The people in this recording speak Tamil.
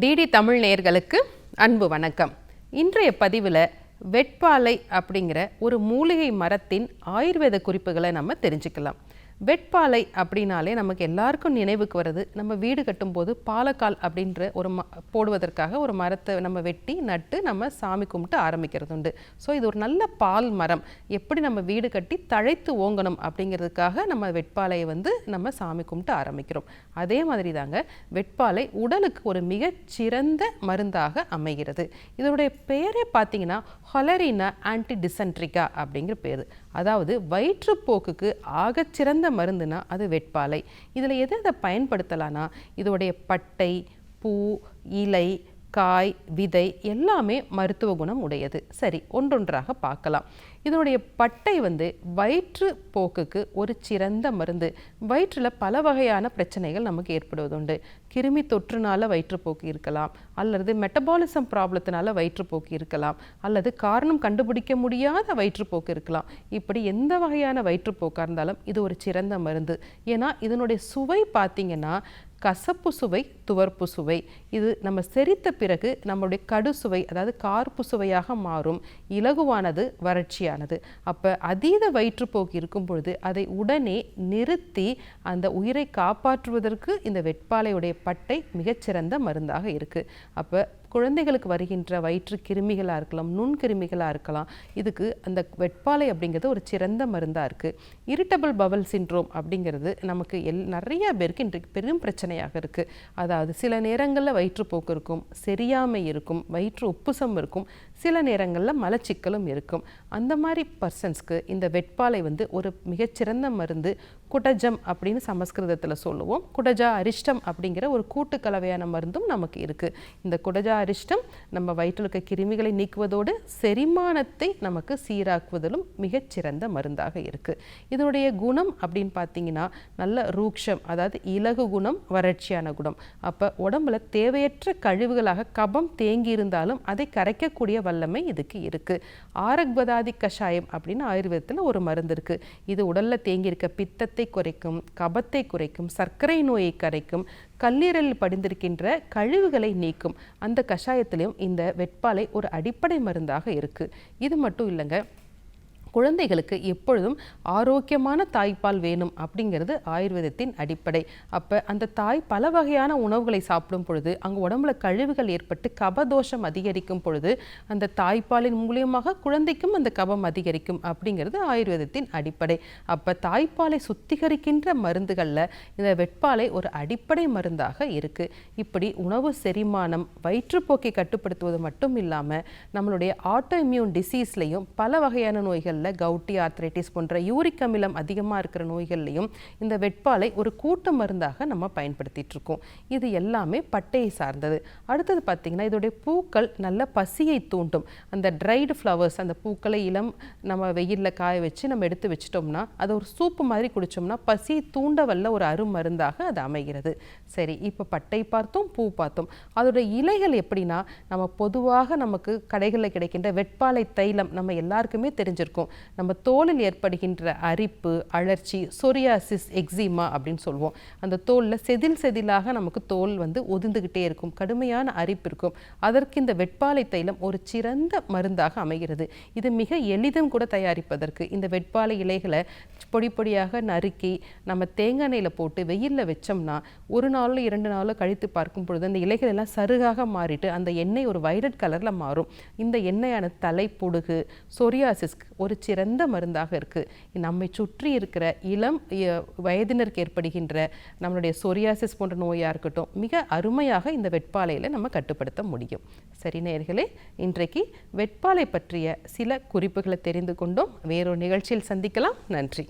டிடி தமிழ் நேயர்களுக்கு அன்பு வணக்கம். இன்றைய பதிவில் வெட்பாலை அப்படிங்கிற ஒரு மூலிகை மரத்தின் ஆயுர்வேத குறிப்புகளை நம்ம தெரிஞ்சுக்கலாம். வெட்பாலை அப்படின்னாலே நமக்கு எல்லாருக்கும் நினைவுக்கு வருது நம்ம வீடு கட்டும்போது பாலக்கால் அப்படின்ற ஒரு ம போடுவதற்காக ஒரு மரத்தை நம்ம வெட்டி நட்டு நம்ம சாமி கும்பிட்டு ஆரம்பிக்கிறது உண்டு ஸோ இது ஒரு நல்ல பால் மரம். எப்படி நம்ம வீடு கட்டி தழைத்து ஓங்கணும் அப்படிங்கிறதுக்காக நம்ம வெட்பாலையை வந்து நம்ம சாமி கும்பிட்டு ஆரம்பிக்கிறோம். அதே மாதிரி தாங்க வெட்பாலை உடலுக்கு ஒரு மிகச்சிறந்த மருந்தாக அமைகிறது. இதனுடைய பெயரே பார்த்தீங்கன்னா ஹொலரினா ஆன்டி டிசென்ட்ரிகா அப்படிங்கிற பேர். அதாவது வயிற்றுப்போக்குக்கு ஆகச்சிறந்த மருந்துனா அது வெட்பாலை. இதில் எதை அதை பயன்படுத்தலான்னா இதோடைய பட்டை பூ இலை காய் விதை எல்லாமே மருத்துவ குணம் உடையது. சரி ஒன்றொன்றாக பார்க்கலாம். இதனுடைய பட்டை வந்து வயிற்று போக்குக்கு ஒரு சிறந்த மருந்து. வயிற்றில் பல வகையான பிரச்சனைகள் நமக்கு ஏற்படுவதுண்டு. கிருமி தொற்றுனால வயிற்றுப்போக்கு இருக்கலாம். அல்லது மெட்டபாலிசம் ப்ராப்ளத்தினால வயிற்றுப்போக்கு இருக்கலாம். அல்லது காரணம் கண்டுபிடிக்க முடியாத வயிற்றுப்போக்கு இருக்கலாம். இப்படி எந்த வகையான வயிற்றுப்போக்காக இருந்தாலும் இது ஒரு சிறந்த மருந்து. ஏன்னா இதனுடைய சுவை பார்த்திங்கன்னா கசப்பு சுவை துவர்ப்பு சுவை இது நம்ம செரித்த பிறகு நம்மளுடைய கடு சுவை அதாவது கார்ப்பு சுவையாக மாறும். இலகுவானது வறட்சியானது. அப்போ அதீத வயிற்றுப்போக்கு இருக்கும் பொழுது அதை உடனே நிறுத்தி அந்த உயிரை காப்பாற்றுவதற்கு இந்த வெட்பாலையுடைய பட்டை மிகச்சிறந்த மருந்தாக இருக்குது அப்போ குழந்தைகளுக்கு வருகின்ற வயிற்று கிருமிகளாக இருக்கலாம் நுண்கிருமிகளாக இருக்கலாம். இதுக்கு அந்த வெட்பாலை அப்படிங்கிறது ஒரு சிறந்த மருந்தாக இருக்குது இரிட்டபிள் பவல் சின்ட்ரோம் அப்படிங்கிறது நமக்கு எல் நிறைய பேருக்கு இன்றைக்கு பெரும் பிரச்சனையாக இருக்குது அதாவது சில நேரங்களில் வயிற்றுப்போக்கு இருக்கும் செரியாமை இருக்கும் வயிற்று உப்புசம் இருக்கும் சில நேரங்களில் மலச்சிக்கலும் இருக்கும். அந்த மாதிரி பர்சன்ஸ்க்கு இந்த வெட்பாலை வந்து ஒரு மிகச்சிறந்த மருந்து குடஜம் அப்படின்னு சமஸ்கிருதத்தில் சொல்லுவோம். குடஜா அரிஷ்டம் அப்படிங்கிற ஒரு கூட்டு கலவையான மருந்தும் நமக்கு இருக்குது இந்த குடஜா அரிஷ்டம் நம்ம வயிற்றில் இருக்க கிருமிகளை நீக்குவதோடு செரிமானத்தை நமக்கு சீராக்குவதிலும் மிகச்சிறந்த மருந்தாக இருக்குது இதனுடைய குணம் அப்படின்னு பார்த்தீங்கன்னா நல்ல ரூக்ஷம் அதாவது இலகு குணம் வறட்சியான குணம். அப்போ உடம்புல தேவையற்ற கழிவுகளாக கபம் தேங்கி இருந்தாலும் அதை கரைக்கக்கூடிய வல்லமை இதுக்கு இருக்குது ஆரக்பதாதி கஷாயம் அப்படின்னு ஆயுர்வேதத்தில் ஒரு மருந்து இருக்குது இது உடலில் தேங்கி இருக்க பித்தத்தை குறைக்கும் கபத்தை குறைக்கும் சர்க்கரை நோயை கரைக்கும் கல்லீரலில் படிந்திருக்கின்ற கழிவுகளை நீக்கும். அந்த கஷாயத்திலையும் இந்த வெட்பாலை ஒரு அடிப்படை மருந்தாக இருக்குது இது மட்டும் இல்லைங்க குழந்தைகளுக்கு எப்பொழுதும் ஆரோக்கியமான தாய்ப்பால் வேணும் அப்படிங்கிறது ஆயுர்வேதத்தின் அடிப்படை. அப்போ அந்த தாய் பல வகையான உணவுகளை சாப்பிடும் பொழுது அங்கே உடம்புல கழிவுகள் ஏற்பட்டு கபதோஷம் அதிகரிக்கும் பொழுது அந்த தாய்ப்பாலின் மூலியமாக குழந்தைக்கும் அந்த கபம் அதிகரிக்கும் அப்படிங்கிறது ஆயுர்வேதத்தின் அடிப்படை. அப்போ தாய்ப்பாலை சுத்திகரிக்கின்ற மருந்துகளில் இந்த வெட்பாலை ஒரு அடிப்படை மருந்தாக இருக்குது இப்படி உணவு செரிமானம் வயிற்றுப்போக்கை கட்டுப்படுத்துவது மட்டும் இல்லாமல் நம்மளுடைய ஆட்டோ இம்யூன் டிசீஸ்லையும் பல வகையான நோய்களில் கவுட்டி ஆர்த்ரைட்டிஸ் போன்ற யூரிக் அமிலம் அதிகமாக இருக்கிற நோய்கள்லையும் இந்த வெட்பாலை ஒரு கூட்டு மருந்தாக நம்ம பயன்படுத்திட்டு இருக்கோம். இது எல்லாமே பட்டையை சார்ந்தது. அடுத்தது பார்த்திங்கன்னா இதோடைய பூக்கள் நல்ல பசியை தூண்டும். அந்த ட்ரைடு ஃப்ளவர்ஸ் அந்த பூக்களை இளம் நம்ம வெயிலில் காய வச்சு நம்ம எடுத்து வச்சிட்டோம்னா அதை ஒரு சூப்பு மாதிரி குடித்தோம்னா பசியை தூண்ட வல்ல ஒரு அருமருந்தாக அது அமைகிறது. சரி இப்போ பட்டை பார்த்தோம் பூ பார்த்தோம். அதோட இலைகள் எப்படின்னா நம்ம பொதுவாக நமக்கு கடைகளில் கிடைக்கின்ற வெட்பாலை தைலம் நம்ம எல்லாருக்குமே தெரிஞ்சிருக்கும். நம்ம தோலில் ஏற்படுகின்ற அரிப்பு அழற்சி சொரியாசிஸ் எக்ஸிமா அப்படின்னு சொல்லுவோம் அந்த தோலில் செதில் செதிலாக நமக்கு தோல் வந்து ஒதுந்துக்கிட்டே இருக்கும். கடுமையான அரிப்பு இருக்கும். அதற்கு இந்த வெட்பாலை தைலம் ஒரு சிறந்த மருந்தாக அமைகிறது. இது மிக எளிதும் கூட தயாரிப்பதற்கு. இந்த வெட்பாலை இலைகளை பொடி பொடியாக நறுக்கி நம்ம தேங்காய் எண்ணெயில் போட்டு வெயிலில் வச்சோம்னா ஒரு நாளோ இரண்டு நாளோ கழித்து பார்க்கும் பொழுது அந்த இலைகள் எல்லாம் சருகாக மாறிட்டு அந்த எண்ணெய் ஒரு வைலட் கலரில் மாறும். இந்த எண்ணெயான தலைப்புடுகு சொரியாசிஸ்க்கு ஒரு சிறந்த மருந்தாக இருக்குது நம்மை சுற்றி இருக்கிற இளம் வயதினருக்கு ஏற்படுகின்ற நம்மளுடைய சொரியாசிஸ் போன்ற நோயாக இருக்கட்டும் மிக அருமையாக இந்த வெட்பாலையில் நம்ம கட்டுப்படுத்த முடியும். சரி நேர்களே இன்றைக்கு வெட்பாலை பற்றிய சில குறிப்புகளை தெரிந்து கொண்டோம். வேறொரு நிகழ்ச்சியில் சந்திக்கலாம். நன்றி.